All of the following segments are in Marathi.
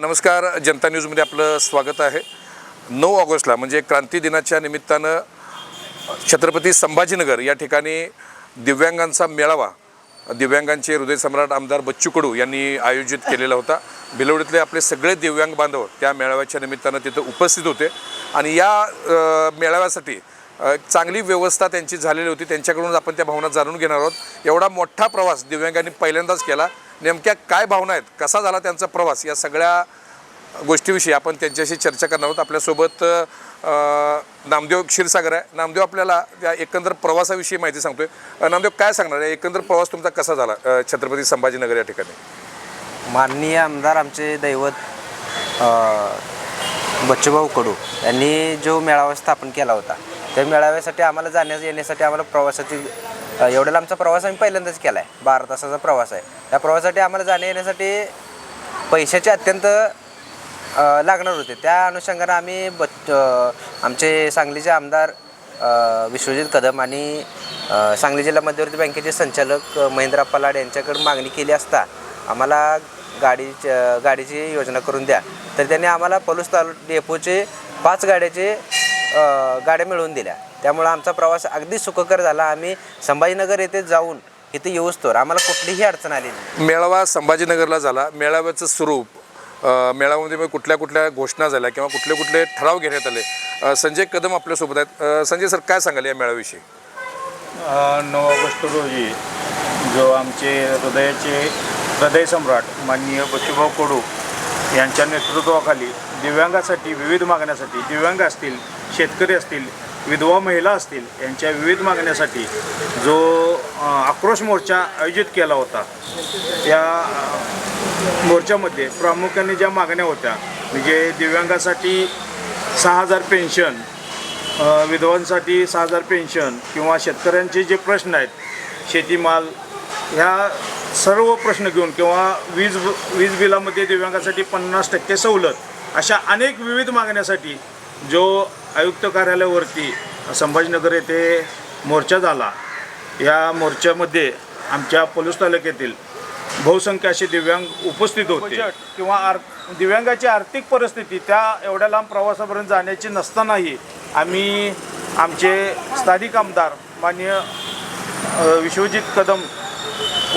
नमस्कार जनता न्यूजमध्ये आपलं स्वागत आहे. नऊ ऑगस्टला म्हणजे क्रांती दिनाच्या निमित्तानं छत्रपती संभाजीनगर या ठिकाणी दिव्यांगांचा मेळावा दिव्यांगांचे हृदयसम्राट आमदार बच्चू कडू यांनी आयोजित केलेला होता. भिलवडीतले आपले सगळे दिव्यांग बांधव त्या मेळाव्याच्या निमित्तानं तिथं उपस्थित होते. आणि या मेळाव्यासाठी एक चांगली व्यवस्था त्यांची झालेली होती. त्यांच्याकडून आपण त्या भावना जाणून घेणार आहोत. एवढा मोठा प्रवास दिव्यांगांनी पहिल्यांदाच केला. नेमक्या काय भावना आहेत? कसा झाला त्यांचा प्रवास? या सगळ्या गोष्टीविषयी आपण त्यांच्याशी चर्चा करणार आहोत. आपल्यासोबत नामदेव क्षीरसागर आहे. नामदेव आपल्याला त्या एकंदर प्रवासाविषयी माहिती सांगतोय. नामदेव काय सांगणार आहे? एकंदर प्रवास तुमचा कसा झाला? छत्रपती संभाजीनगर या ठिकाणी. माननीय आमदार आमचे दैवत बच्चूभाऊ कडू यांनी जो मेळावा स्थापन केला होता त्या मेळाव्यासाठी आम्हाला जाण्यास येण्यासाठी आम्हाला प्रवासाची एवढ्याला आमचा प्रवास आम्ही पहिल्यांदाच केला आहे बारा तासाचा प्रवास आहे. त्या प्रवासासाठी आम्हाला जाण्या येण्यासाठी पैशाचे अत्यंत लागणार होते. त्या अनुषंगानं आम्ही बच आमचे सांगलीचे आमदार विश्वजित कदम आणि सांगली जिल्हा मध्यवर्ती बँकेचे संचालक महेंद्र पलाड यांच्याकडे मागणी केली असता आम्हाला गाडीच्या गाडीची योजना करून द्या. तर त्यांनी आम्हाला पलूस तालु डेपोचे पाच गाड्याचे गाड्या मिळवून दिल्या. त्यामुळं आमचा प्रवास अगदी सुखकर झाला. आम्ही संभाजीनगर येथे जाऊन इथे येऊस्तोवर आम्हाला कुठलीही अडचण आली नाही. मेळावा संभाजीनगरला झाला. मेळाव्याचं स्वरूप अ, मेळाव्यामध्ये मग कुठल्या कुठल्या घोषणा झाल्या किंवा कुठले कुठले ठराव घेण्यात आले? अ, संजय कदम आपल्यासोबत आहेत. अ, संजय सर काय सांगाल या मेळाव्याविषयी? अ, नऊ ऑगस्ट रोजी जो आमचे हृदयाचे हृदयसम्राट माननीय बच्चूभाऊ कडू यांच्या नेतृत्वाखाली दिव्यांगासाठी विविध मागण्यासाठी दिव्यांग असतील शेतकरी असतील विधवा महिला असतील यांच्या विविध मागण्यासाठी जो आक्रोश मोर्चा आयोजित केला होता त्या मोर्चामध्ये प्रामुख्याने ज्या मागण्या होत्या म्हणजे दिव्यांगासाठी सहा हजार पेन्शन विधवांसाठी सहा हजार पेन्शन किंवा शेतकऱ्यांचे जे प्रश्न आहेत शेतीमाल ह्या सर्व प्रश्न घेऊन किंवा वीज वीज बिलामध्ये दिव्यांगासाठी पन्नास टक्के सवलत अशा अनेक विविध मागण्यासाठी जो आयुक्त कार्यालयावरती संभाजीनगर येथे मोर्चा झाला. या मोर्चामध्ये आमच्या पोलीस तालुक्यातील बहुसंख्य असे दिव्यांग उपस्थित होते. किंवा आर दिव्यांगाची आर्थिक परिस्थिती त्या एवढ्या लांब प्रवासापर्यंत जाण्याची नसतानाही आम्ही आमचे स्थानिक आमदार माननीय विश्वजित कदम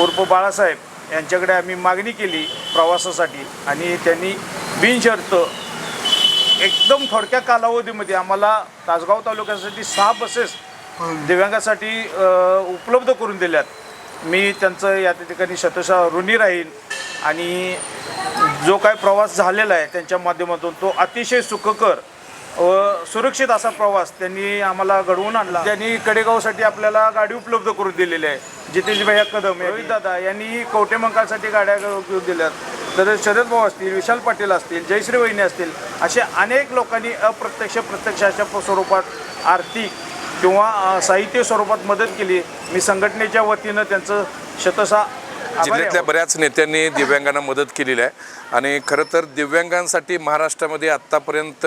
उर्फ बाळासाहेब यांच्याकडे आम्ही मागणी केली प्रवासासाठी आणि त्यांनी बिनशर्त एकदम थोडक्या कालावधीमध्ये आम्हाला तासगाव तालुक्यासाठी सहा बसेस दिव्यांगासाठी उपलब्ध करून दिल्यात. मी त्यांचं या ठिकाणी शतशः ऋणी राहीन आणि जो काय प्रवास झालेला आहे त्यांच्या माध्यमातून तो अतिशय सुखकर व सुरक्षित असा प्रवास त्यांनी आम्हाला घडवून आणला. त्यांनी कडेगावसाठी आपल्याला गाडी उपलब्ध करून दिलेली आहे. जितेश भैया कदम रोहित दादा यांनी कवटेमंकासाठी गाड्या दिल्यात. तर शरद भाऊ असतील विशाल पाटील असतील जयश्री वहिनी असतील असे अनेक लोकांनी अप्रत्यक्ष प्रत्यक्ष अशा स्वरूपात आर्थिक किंवा साहित्य स्वरूपात मदत केली. मी संघटनेच्या वतीनं त्यांचं आभारी जिल्ह्यातल्या. बऱ्याच नेत्यांनी दिव्यांगांना मदत केलेली आहे. आणि खरं तर दिव्यांगांसाठी महाराष्ट्रामध्ये आत्तापर्यंत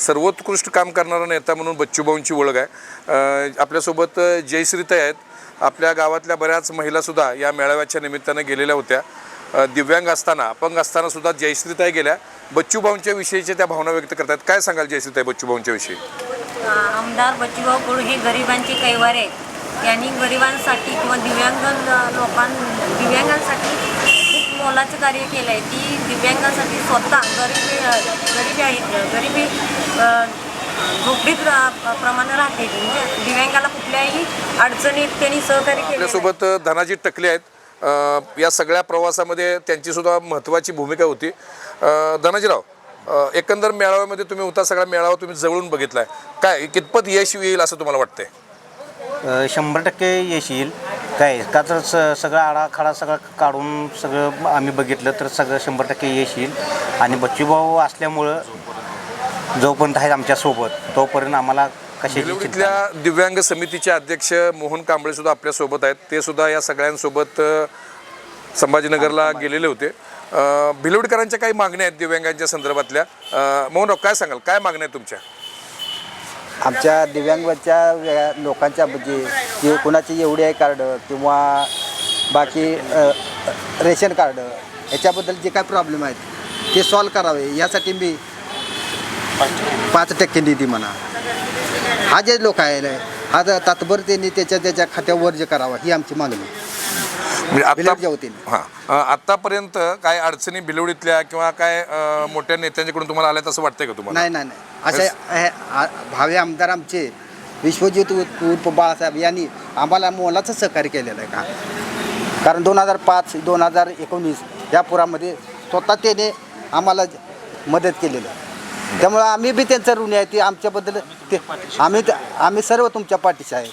सर्वोत्कृष्ट काम करणारा नेता म्हणून बच्चूभाऊंची ओळख आहे. आपल्यासोबत जयश्रीताई आहेत. आपल्या गावातल्या बऱ्याच महिलासुद्धा या मेळाव्याच्या निमित्तानं गेलेल्या होत्या. दिव्यांग असताना अपंग असताना सुद्धा जयश्रीताई गेल्या. बच्चूभाऊंच्या विषयीच्या त्या भावना व्यक्त करतात काय सांगाल जयश्रीताई बच्चूभाऊंच्या विषयी? आमदार बच्चूभाऊ कडू हे गरिबांचे कैवार आहेत. यांनी गरिबांसाठी किंवा दिव्यांग लोकां दिव्यांगांसाठी खूप मोलाचं कार्य केलं आहे ती दिव्यांगांसाठी स्वतः गरिबी गरिबी आहे गरिबी झोपडीत प्रमाणे राहते. म्हणजे दिव्यांगाला कुठल्याही अडचणीत त्यांनी सहकार्य केलं आपल्यासोबत धनाजी टकले आहेत. या सगळ्या प्रवासामध्ये त्यांचीसुद्धा महत्त्वाची भूमिका होती. धनाजीराव एकंदर मेळाव्यामध्ये तुम्ही होता सगळा मेळावा तुम्ही जवळून आहे काय कितपत यश येईल असं तुम्हाला वाटतंय? शंभर टक्के यश येईल. काय का तर स सगळा आडाखाडा सगळा काढून सगळं आम्ही बघितलं तर सगळं शंभर टक्के यश येईल. आणि बच्चूभाऊ असल्यामुळं जोपर्यंत आहेत आमच्यासोबत तोपर्यंत आम्हाला कशाची चिंता नाही. दिव्यांग समितीचे अध्यक्ष मोहन कांबळे सुद्धा आपल्यासोबत आहेत. ते सुद्धा या सगळ्यांसोबत अ, संभाजीनगरला गेलेले होते. अ, भिलवडकरांच्या काही मागण्या आहेत दिव्यांगांच्या संदर्भातल्या. अ, मोहनराव काय सांगाल? काय मागण्या आहेत तुमच्या? आमच्या दिव्यांगाच्या वे- लोकांच्या म्हणजे जे कुणाची एवढी आहे कार्ड किंवा बाकी अ, रेशन कार्ड ह्याच्याबद्दल जे काय प्रॉब्लेम आहेत ते सॉल्व करावे. यासाठी मी पाच टक्के निधी म्हणा. हा जे लोक आहे हा जर तात्पर त्यांनी त्याच्या त्याच्या खात्यावर वर्ज करावा ही आमची मागणी म्हणजे आता. हां. आतापर्यंत काय अडचणी भिलवडीतल्या किंवा काय अ, मोठ्या नेत्यांच्याकडून तुम्हाला आल्यात असं वाटतंय का तुम्हाला? नाही नाही नाही. अशा हे- आ- भावे आमदार आमचे विश्वजित उर्फ बाळासाहेब यांनी आम्हाला मोलाचं सहकार्य केलेलं आहे का? कारण दोन हजार पाच दोन हजार एकोणीस या पुरामध्ये स्वतः त्याने आम्हाला मदत केलेलं आहे. त्यामुळं आम्ही बी त्यांचं ऋणी आहे ते आमच्याबद्दल ते आम्ही आम्ही सर्व तुमच्या पाठीशी आहे.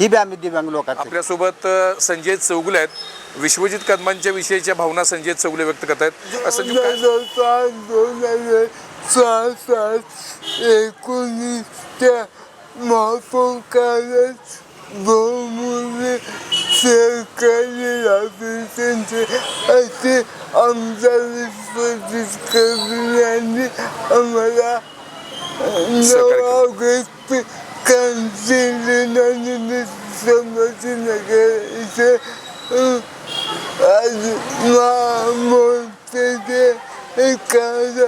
ही बी आम्ही दिव्यांग लोकांचे आपल्यासोबत अ, संजय चौगुले आहेत. विश्वजित कदमांच्या विषयीच्या भावना संजय चौगुले व्यक्त करत आहेत. संजय काय- एकोणीसच्या महापौर काळात बहुमूल्य सहकार्य लाभले त्यांचे असे आमदार विश्वजित कदम यांनी आम्हाला नऊ ऑगस्ट क्रांती दिनानिमित्त संभाजीनगर इथे अं, आज मोर्चाचे एखादा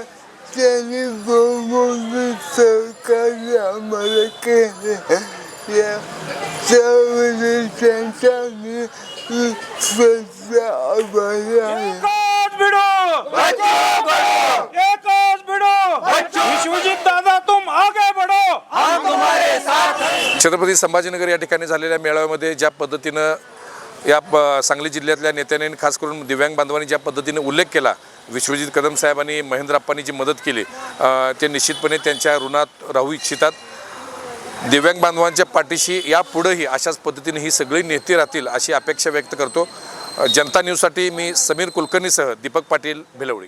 त्यांनी बहुमूल्य सहकार्य आम्हाला स्वतः आभारी आहे छत्रपती संभाजीनगर या ठिकाणी झालेल्या मेळाव्यामध्ये ज्या पद्धतीनं या सांगली जिल्ह्यातल्या नेत्यांनी खास करून दिव्यांग बांधवांनी ज्या पद्धतीने उल्लेख केला विश्वजित कदम साहेबांनी महेंद्र अप्पांनी जी मदत केली ते निश्चितपणे त्यांच्या ऋणात राहू इच्छितात. दिव्यांग बांधवांच्या पाठीशी यापुढेही अशाच पद्धतीने ही सगळी नेते राहतील अशी अपेक्षा व्यक्त करतो. जनता न्यूजसाठी मी समीर कुलकर्णीसह दीपक पाटील भिलवडी.